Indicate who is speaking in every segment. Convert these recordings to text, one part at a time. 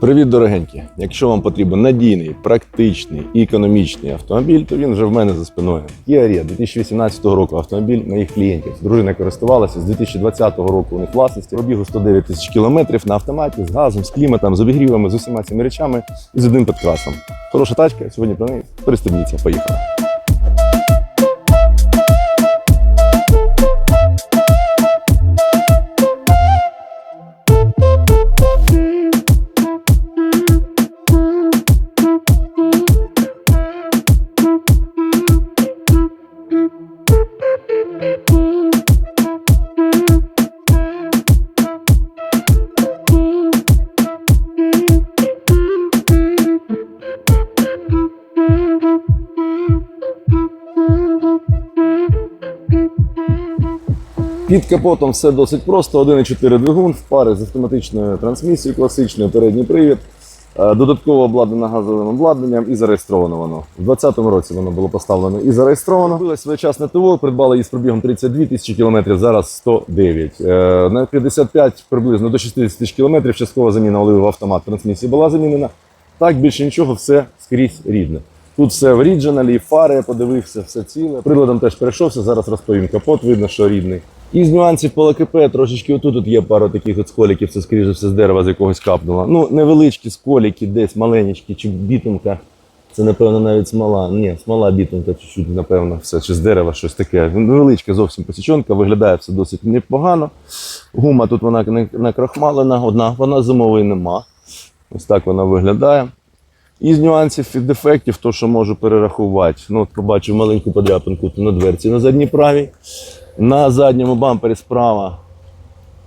Speaker 1: Привіт, дорогенькі! Якщо вам потрібен надійний, практичний і економічний автомобіль, то він вже в мене за спиною. Kia Rio 2018 року автомобіль моїх клієнтів. Дружина користувалася з 2020 року у них власності. Пробігу 109 тисяч кілометрів на автоматі з газом, з кліматом, з обігрівами, з усіма цими речами і з одним підкрасом. Хороша тачка. Сьогодні про неї пристебніться. Поїхали. Під капотом все досить просто. 1,4 двигун в парі з автоматичною трансмісією класичною, передній привід. Е, Додатково обладнано газовим обладнанням і зареєстровано воно. У 2020 році воно було поставлено і зареєстровано. Було своєчасне ТВО, придбали її з пробігом 32 тисячі кілометрів, зараз 109. Е, На 55 приблизно до 60 тисяч кілометрів часткова заміна оливи в автомат трансмісії була замінена. Так, більше нічого, все скрізь рідне. Тут все в оріджиналі, фари подивився, все ціле. Приладом теж перейшовся, зараз розповім капот, видно, що рідний. Із нюансів по ЛКП трошечки отут тут є пару таких от сколіків, це скоріше все з дерева з якогось капнуло. Ну, невеличкі сколіки, десь маленькі, чи бітумка. Це, напевно, навіть смола. Ні, смола бітумка, чуть-чуть, напевно, все, чи з дерева щось таке. Невеличка зовсім посічонка, виглядає все досить непогано. Гума тут вона накрахмалена, одна, вона зимової нема. Ось так вона виглядає. Із нюансів і дефектів, то, що можу перерахувати. Ну, от побачив маленьку подряпинку на дверці на задній правій. На задньому бампері справа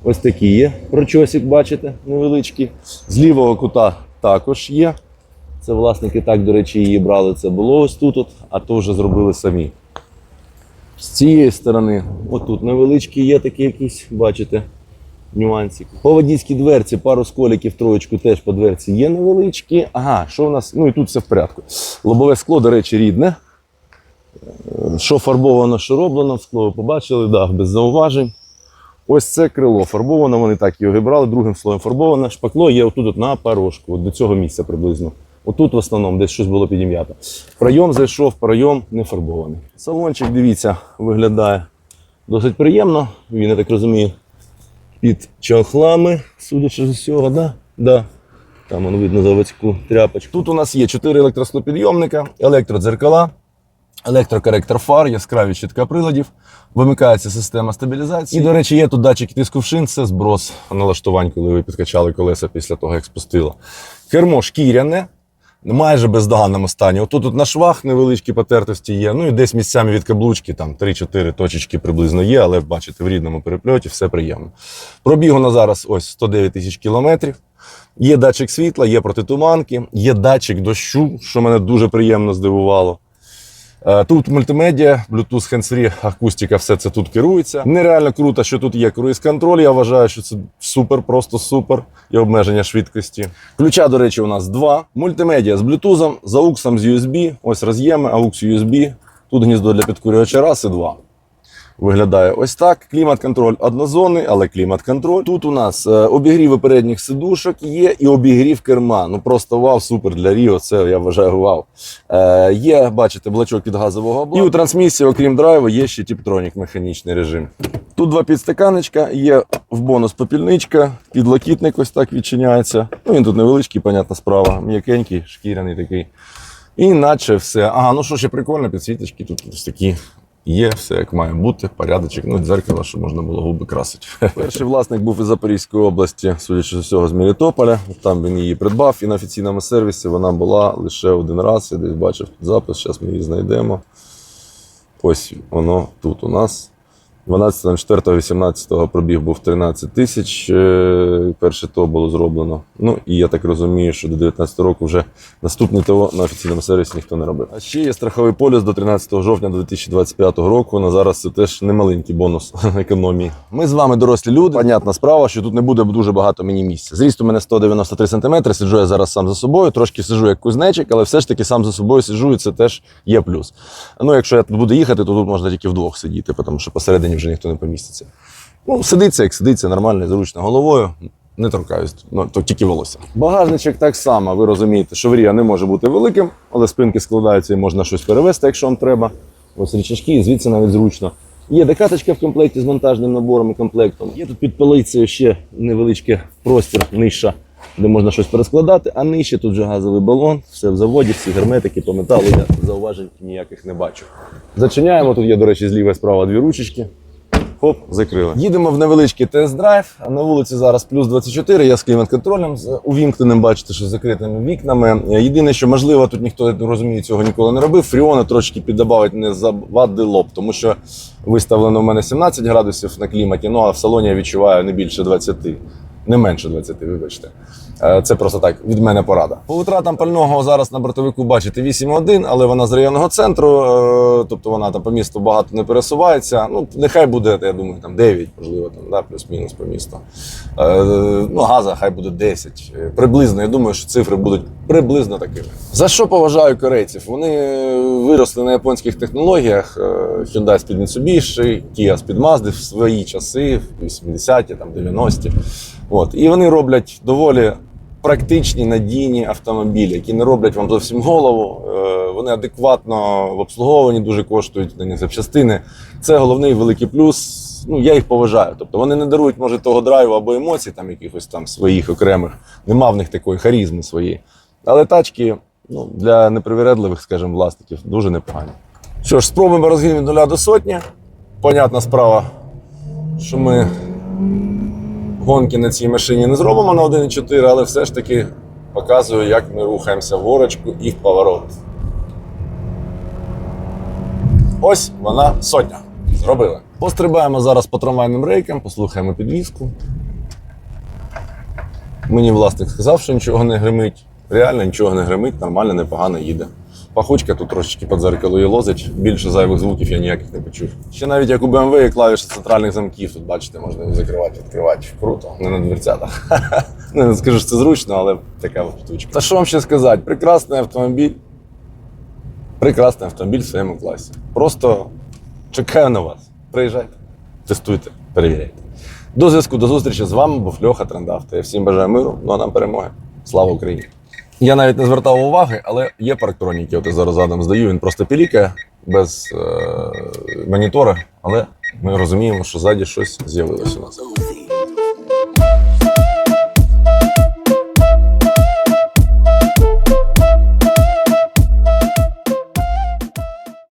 Speaker 1: ось такі є прочосик, бачите, невеличкий. З лівого кута також є. Це власники так, до речі, її брали. Це було ось тут, от, а то вже зробили самі. З цієї сторони, отут невеличкі є такі якісь, бачите, нюансик. По водійській дверці пару сколіків, троєчку теж по дверці є невеличкі. Ага, що у нас? Ну і тут все в порядку. Лобове скло, до речі, рідне. Що фарбовано, що роблено, скло ви побачили, да, без зауважень. Ось це крило фарбовано, вони так його вибрали, другим слоєм фарбоване. Шпакло є отут от на порожку, до цього місця приблизно. Отут в основному десь щось було підім'ято. Пройом зайшов, пройом не фарбований. Салончик, дивіться, виглядає досить приємно. Він, я так розумію, під чохлами, судячи з усього, да? Да. Там воно видно заводську тряпочку. Тут у нас є 4 електросклопідйомника, електродзеркала, електрокоректор фар, яскраві щитка приладів, вимикається система стабілізації. І, до речі, є тут датчик тиску в шин, це зброс налаштувань, коли ви підкачали колеса після того, як спустило. Кермо шкіряне, майже бездоганному стані. Отут тут на швах невеличкі потертості є. Ну і десь місцями від каблучки, там 3-4 точечки приблизно є, але бачите, в рідному перепльоті все приємно. Пробігу на зараз ось 109 тисяч кілометрів. Є датчик світла, є протитуманки, є датчик дощу, що мене дуже приємно здивувало. Е, Тут мультимедіа, Bluetooth, hands-free, акустика, все це тут керується. Нереально круто, що тут є круїз-контроль. Я вважаю, що це супер, просто супер. І обмеження швидкості. Ключа, до речі, у нас два. Мультимедіа з Bluetooth, з AUX, з USB. Ось роз'єми, AUX USB. Тут гніздо для підкурювача раз і два. Виглядає ось так. Клімат-контроль однозонний, але клімат-контроль. Тут у нас е, обігріви передніх сидушок є і обігрів керма. Ну просто вау, супер для Ріо. Це я вважаю вау. Е, є, бачите, блочок від газового обладнання. І у трансмісії, окрім драйву, є ще тіптронік механічний режим. Тут два підстаканечка, є в бонус попільничка, підлокітник ось так відчиняється. Ну він тут невеличкий, понятна справа, м'якенький, шкіряний такий. І наче все. Ага, ну що ще прикольно, підсвіточки тут ось такі. Є все як має бути, порядочок, ну дзеркало, щоб можна було губи красити. Перший власник був із Запорізької області, судячи з усього, з Мелітополя. Там він її придбав, і на офіційному сервісі вона була лише один раз. Я десь бачив запис, зараз ми її знайдемо. Ось воно тут у нас. 12.04.18 пробіг був 13 тисяч. е, Перше ТО було зроблено. Ну і я так розумію, що до 19 року вже наступне ТО на офіційному сервісі ніхто не робив. А ще є страховий поліс до 13 жовтня 2025 року. На зараз це теж немаленький бонус економії. Ми з вами дорослі люди. Понятна справа, що тут не буде дуже багато мені місця. Зріст у мене 193 см, сиджу я зараз сам за собою, трошки сиджу як кузнечик, але все ж таки сам за собою сиджу, і це теж є плюс. Ну, якщо я тут буду їхати, то тут можна тільки вдвох сидіти, тому що посередині вже ніхто не поміститься. Ну, сидиться, як сидиться, нормально, зручно головою. не торкаюсь, ну то тільки волосся. Багажничок так само. Ви розумієте, що Врія не може бути великим, але спинки складаються і можна щось перевезти, якщо вам треба. Ось річачки, і звідси навіть зручно. Є докаточка в комплекті з монтажним набором і комплектом. Є тут під полицею ще невеличкий простір, ниша, де можна щось перескладати, а нижче тут вже газовий балон, все в заводі, всі герметики по металу, я зауважень ніяких не бачу. Зачиняємо, тут є, до речі, зліва і справа дві ручечки. Хоп, закрили. Їдемо в невеличкий тест-драйв. На вулиці зараз плюс 24. Я з клімат-контролем з увімкненим, бачите, що з закритими вікнами. Єдине, що можливо, тут ніхто не розуміє, цього ніколи не робив. Фріона трошки піддобавить не завадило б, тому що виставлено в мене 17 градусів на кліматі, ну а в салоні я відчуваю не більше 20. Не менше 20, вибачте. Е, Це просто так від мене порада. По витратам пального зараз на бортовику бачите 8,1, але вона з районного центру, е, тобто вона там по місту багато не пересувається. Ну, нехай буде, я думаю, там 9, можливо, там, да, плюс-мінус по місту. Е, Ну, газа хай буде 10. Е, Приблизно, я думаю, що цифри будуть приблизно такими. За що поважаю корейців? Вони виросли на японських технологіях. Hyundai з-під Mitsubishi, Kia з-під Mazda в свої часи, в 80-ті, там, 90-ті. От. І вони роблять доволі практичні надійні автомобілі, які не роблять вам зовсім голову. Е, Вони адекватно в обслуговуванні дуже коштують на них запчастини. Це головний великий плюс. Ну, я їх поважаю. Тобто вони не дарують, може, того драйву або емоцій, там якихось там своїх окремих. Нема в них такої харізми своєї. Але тачки ну, для непривіредливих, скажімо, власників дуже непогані. Що ж, спробуємо розгін від нуля до сотні. Понятна справа, що ми гонки на цій машині не зробимо на 1,4, але все ж таки показую, як ми рухаємося в горочку і в поворот. Ось вона сотня. Зробили. Пострибаємо зараз по трамвайним рейкам, послухаємо підвіску. Мені власник сказав, що нічого не гримить. Реально нічого не гримить, нормально, непогано їде. Пахучка тут трошечки під зеркалою лозить. Більше зайвих звуків я ніяких не почув. Ще навіть як у BMW є клавіші центральних замків. Тут бачите, можна закривати, відкривати. Круто, не на дверцятах. Не скажу, що це зручно, але така штучка. Та що вам ще сказати? Прекрасний автомобіль. Прекрасний автомобіль в своєму класі. Просто чекаю на вас. Приїжджайте, тестуйте, перевіряйте. До зв'язку, до зустрічі з вами був Льоха Трендавто. Я всім бажаю миру, ну а нам перемоги. Слава Україні! Я навіть не звертав уваги, але є парктронік, я зараз задом здаю, він просто пілікає без е- монітора, але ми розуміємо, що ззаді щось з'явилося у нас.